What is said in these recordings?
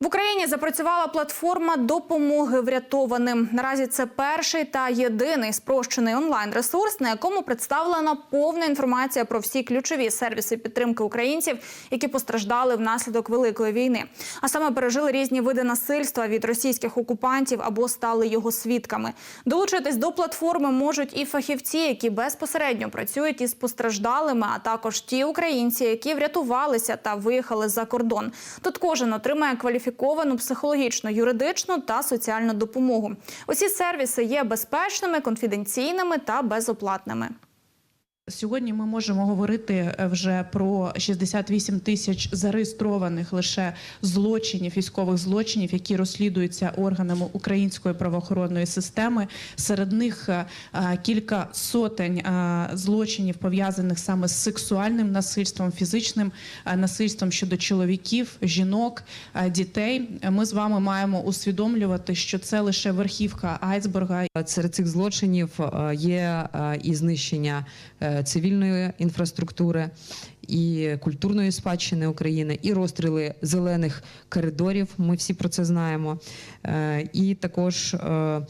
В Україні запрацювала платформа допомоги врятованим. Наразі це перший та єдиний спрощений онлайн-ресурс, на якому представлена повна інформація про всі ключові сервіси підтримки українців, які постраждали внаслідок великої війни, а саме пережили різні види насильства від російських окупантів або стали його свідками. Долучитись до платформи можуть і фахівці, які безпосередньо працюють із постраждалими, а також ті українці, які врятувалися та виїхали за кордон. Тут кожен отримає кваліфіковану психологічну, юридичну та соціальну допомогу. Усі сервіси є безпечними, конфіденційними та безоплатними. Сьогодні ми можемо говорити е, вже про 68 тисяч зареєстрованих лише злочинів, військових злочинів, які розслідуються органами української правоохоронної системи. Серед них е, е, кілька сотень злочинів пов'язаних саме з сексуальним насильством, фізичним насильством щодо чоловіків, жінок, дітей. Ми з вами маємо усвідомлювати, що це лише верхівка айсберга, Серед цих злочинів є і знищення цивільної інфраструктури, і культурної спадщини України, і розстріли зелених коридорів. Ми всі про це знаємо. Е, І також е,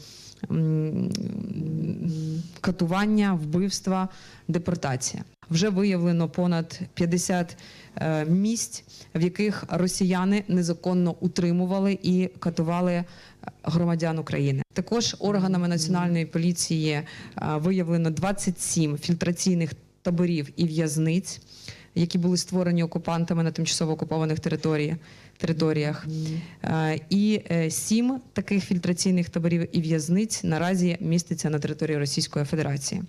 катування, вбивства, депортація. Вже виявлено понад 50 е, місць, в яких росіяни незаконно утримували і катували громадян України. Також органами національної поліції е, виявлено 27 фільтраційних таборів і в'язниць, які були створені окупантами на тимчасово окупованих територіях. Е, І е, сім таких фільтраційних таборів і в'язниць наразі міститься на території Російської Федерації.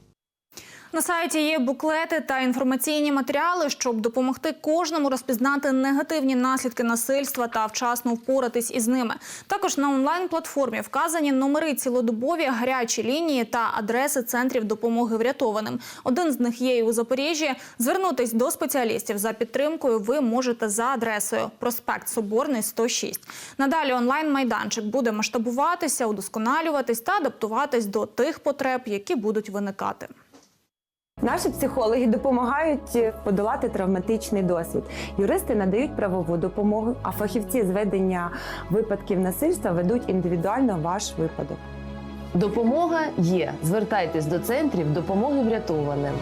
На сайті є буклети та інформаційні матеріали, щоб допомогти кожному розпізнати негативні наслідки насильства та вчасно впоратись із ними. Також на онлайн-платформі вказані номери цілодобові, гарячі лінії та адреси центрів допомоги врятованим. Один з них є і у Запоріжжі. Звернутись до спеціалістів за підтримкою ви можете за адресою проспект Соборний 106. Надалі онлайн-майданчик буде масштабуватися, удосконалюватись та адаптуватись до тих потреб, які будуть виникати. Наші психологи допомагають подолати травматичний досвід. Юристи надають правову допомогу, а фахівці з ведення випадків насильства ведуть індивідуально ваш випадок. Допомога є. Звертайтесь до центрів допомоги врятованим.